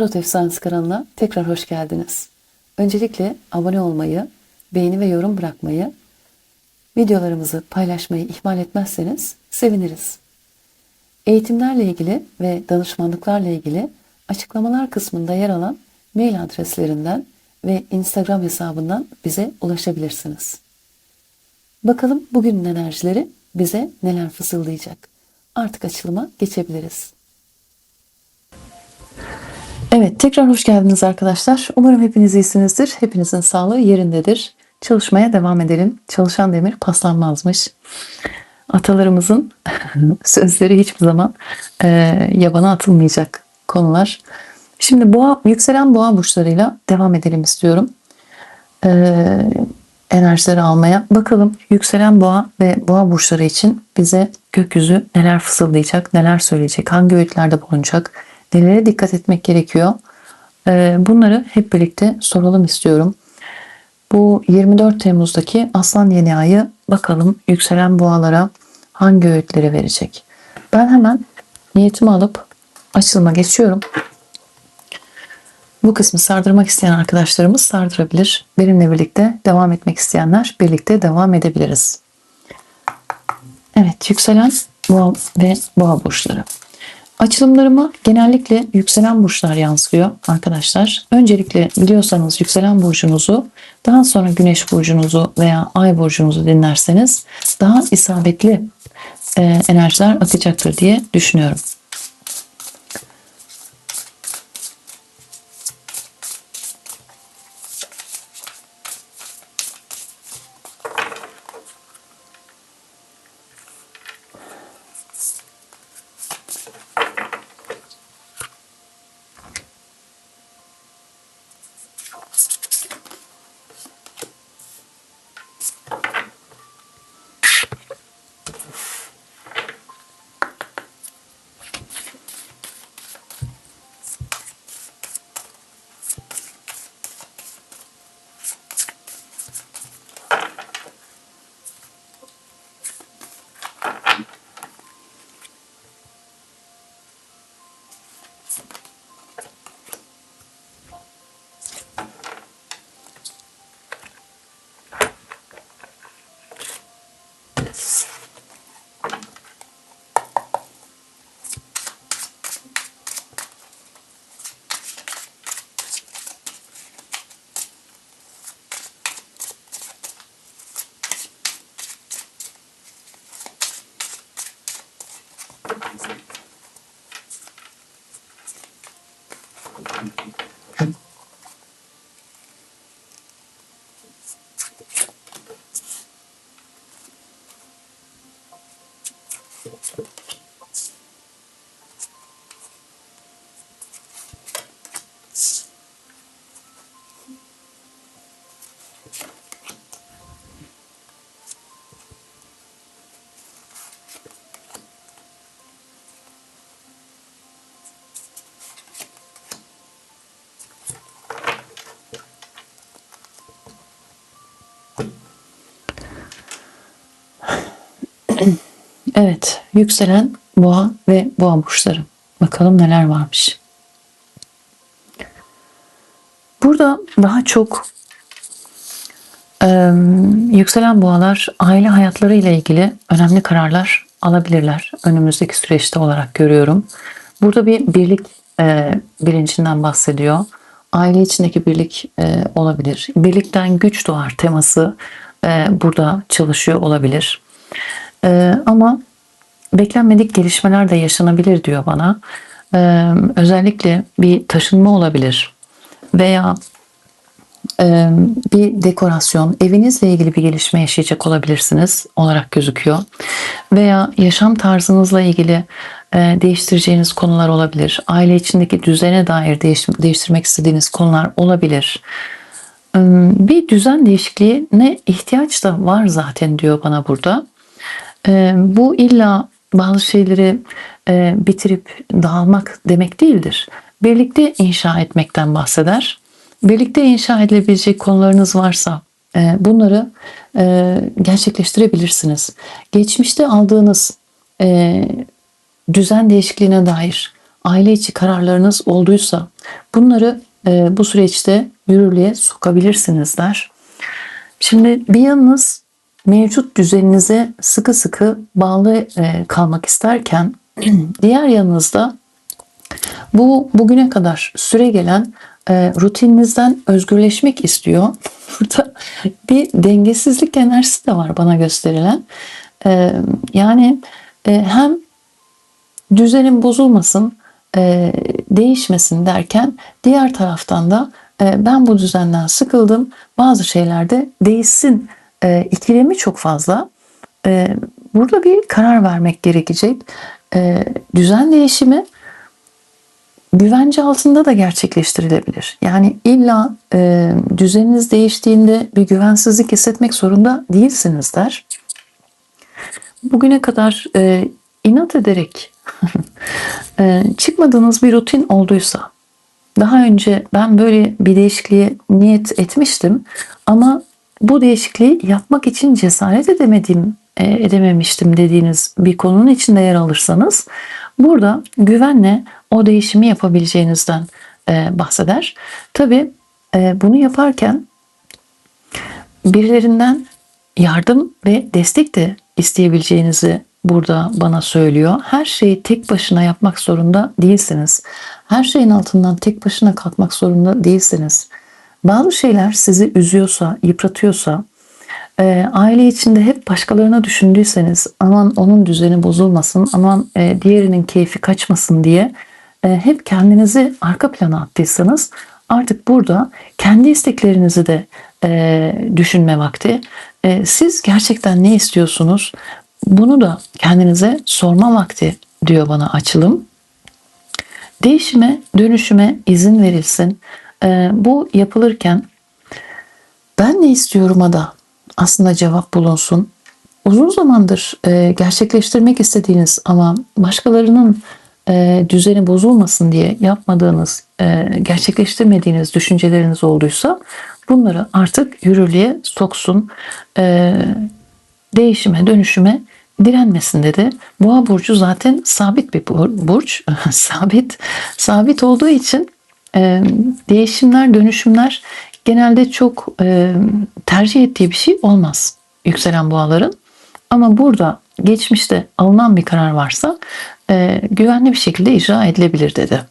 Tarot Efsanesi kanalına tekrar hoş geldiniz. Öncelikle abone olmayı, beğeni ve yorum bırakmayı, videolarımızı paylaşmayı ihmal etmezseniz seviniriz. Eğitimlerle ilgili ve danışmanlıklarla ilgili açıklamalar kısmında yer alan mail adreslerinden ve Instagram hesabından bize ulaşabilirsiniz. Bakalım bugünün enerjileri bize neler fısıldayacak. Artık açılıma geçebiliriz. Evet, tekrar hoş geldiniz arkadaşlar. Umarım hepiniz iyisinizdir. Hepinizin sağlığı yerindedir. Çalışmaya devam edelim. Çalışan demir paslanmazmış. Atalarımızın sözleri hiçbir zaman e, yabana atılmayacak konular. Şimdi boğa, yükselen boğa burçlarıyla devam edelim istiyorum. E, enerjileri almaya. Bakalım yükselen boğa ve boğa burçları için bize gökyüzü neler fısıldayacak, neler söyleyecek, hangi öğütlerde bulunacak, nelere dikkat etmek gerekiyor. Ee, bunları hep birlikte soralım istiyorum. Bu 24 Temmuz'daki Aslan Yeni Ayı bakalım yükselen boğalara hangi öğütleri verecek. Ben hemen niyetimi alıp açılıma geçiyorum. Bu kısmı sardırmak isteyen arkadaşlarımız sardırabilir. Benimle birlikte devam etmek isteyenler birlikte devam edebiliriz. Evet, yükselen boğa ve boğa burçları. Açılımlarıma genellikle yükselen burçlar yansıyor arkadaşlar. Öncelikle biliyorsanız yükselen burcunuzu, daha sonra güneş burcunuzu veya ay burcunuzu dinlerseniz daha isabetli e, enerjiler akacaktır diye düşünüyorum. Gracias. Evet, yükselen boğa ve boğa burçları. Bakalım neler varmış. Burada daha çok e, yükselen boğalar aile hayatları ile ilgili önemli kararlar alabilirler. Önümüzdeki süreçte olarak görüyorum. Burada bir birlik e, bilincinden bahsediyor. Aile içindeki birlik e, olabilir. Birlikten güç doğar teması e, burada çalışıyor olabilir. E, ama beklenmedik gelişmeler de yaşanabilir diyor bana. E, özellikle bir taşınma olabilir veya e, bir dekorasyon, evinizle ilgili bir gelişme yaşayacak olabilirsiniz olarak gözüküyor. Veya yaşam tarzınızla ilgili e, değiştireceğiniz konular olabilir. Aile içindeki düzene dair değiş, değiştirmek istediğiniz konular olabilir. E, bir düzen değişikliğine ihtiyaç da var zaten diyor bana burada. E, bu illa bazı şeyleri e, bitirip dağılmak demek değildir. Birlikte inşa etmekten bahseder. Birlikte inşa edilebilecek konularınız varsa e, bunları e, gerçekleştirebilirsiniz. Geçmişte aldığınız düzen değişikliğine dair aile içi kararlarınız olduysa bunları bu süreçte yürürlüğe sokabilirsinizler. Şimdi bir yanınız mevcut düzeninize sıkı sıkı bağlı e, kalmak isterken diğer yanınızda bu bugüne kadar süre gelen e, rutininizden özgürleşmek istiyor. Burada bir dengesizlik enerjisi de var bana gösterilen. E, yani e, hem düzenin bozulmasın, e, değişmesin derken diğer taraftan da e, ben bu düzenden sıkıldım. Bazı şeylerde değişsin e, ikilemi çok fazla. E, burada bir karar vermek gerekecek. E, düzen değişimi güvence altında da gerçekleştirilebilir. Yani illa e, düzeniniz değiştiğinde bir güvensizlik hissetmek zorunda değilsinizler. Bugüne kadar e, inat ederek e, çıkmadığınız bir rutin olduysa, daha önce ben böyle bir değişikliğe niyet etmiştim ama bu değişikliği yapmak için cesaret edemedim, e, edememiştim dediğiniz bir konunun içinde yer alırsanız burada güvenle o değişimi yapabileceğinizden e, bahseder. Tabi e, bunu yaparken birilerinden yardım ve destek de isteyebileceğinizi burada bana söylüyor. Her şeyi tek başına yapmak zorunda değilsiniz. Her şeyin altından tek başına kalkmak zorunda değilsiniz. Bazı şeyler sizi üzüyorsa, yıpratıyorsa, e, aile içinde hep başkalarına düşündüyseniz, aman onun düzeni bozulmasın, aman e, diğerinin keyfi kaçmasın diye e, hep kendinizi arka plana attıysanız, artık burada kendi isteklerinizi de e, düşünme vakti. E, siz gerçekten ne istiyorsunuz? Bunu da kendinize sorma vakti diyor bana açılım. Değişime, dönüşüme izin verilsin. Ee, bu yapılırken ben ne istiyorum'a da aslında cevap bulunsun. Uzun zamandır e, gerçekleştirmek istediğiniz ama başkalarının e, düzeni bozulmasın diye yapmadığınız, e, gerçekleştirmediğiniz düşünceleriniz olduysa bunları artık yürürlüğe soksun. Değişime, dönüşüme direnmesin dedi. Boğa burcu zaten sabit bir burç. sabit sabit olduğu için değişimler, dönüşümler genelde çok tercih ettiği bir şey olmaz yükselen boğaların. Ama burada geçmişte alınan bir karar varsa güvenli bir şekilde icra edilebilir dedi.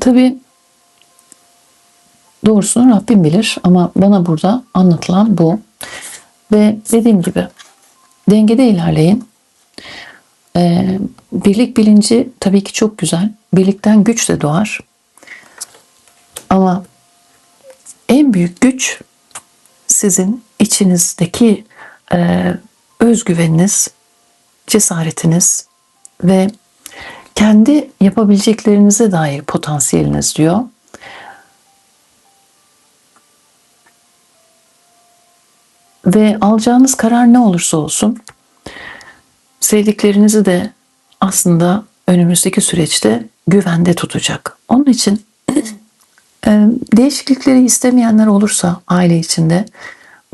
Tabi doğrusunu Rabbim bilir ama bana burada anlatılan bu. Ve dediğim gibi dengede ilerleyin. Ee, birlik bilinci tabii ki çok güzel. Birlikten güç de doğar. Ama en büyük güç sizin içinizdeki e, özgüveniniz, cesaretiniz ve kendi yapabileceklerinize dair potansiyeliniz diyor. Ve alacağınız karar ne olursa olsun sevdiklerinizi de aslında önümüzdeki süreçte güvende tutacak. Onun için değişiklikleri istemeyenler olursa aile içinde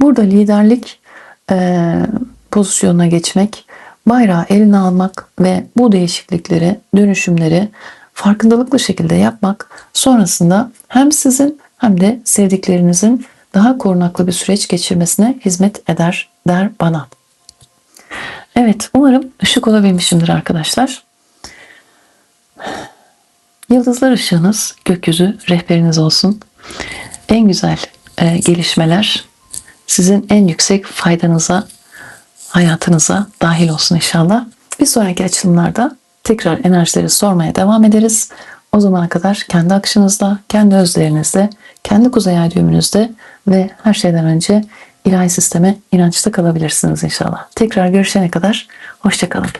burada liderlik pozisyonuna geçmek, bayrağı eline almak ve bu değişiklikleri, dönüşümleri farkındalıklı şekilde yapmak sonrasında hem sizin hem de sevdiklerinizin daha korunaklı bir süreç geçirmesine hizmet eder der bana. Evet umarım ışık olabilmişimdir arkadaşlar. Yıldızlar ışığınız, gökyüzü rehberiniz olsun. En güzel e, gelişmeler sizin en yüksek faydanıza, hayatınıza dahil olsun inşallah. Bir sonraki açılımlarda tekrar enerjileri sormaya devam ederiz. O zamana kadar kendi akışınızda, kendi özlerinizde, kendi kuzey ay düğümünüzde ve her şeyden önce ilahi sisteme inançta kalabilirsiniz inşallah. Tekrar görüşene kadar hoşçakalın.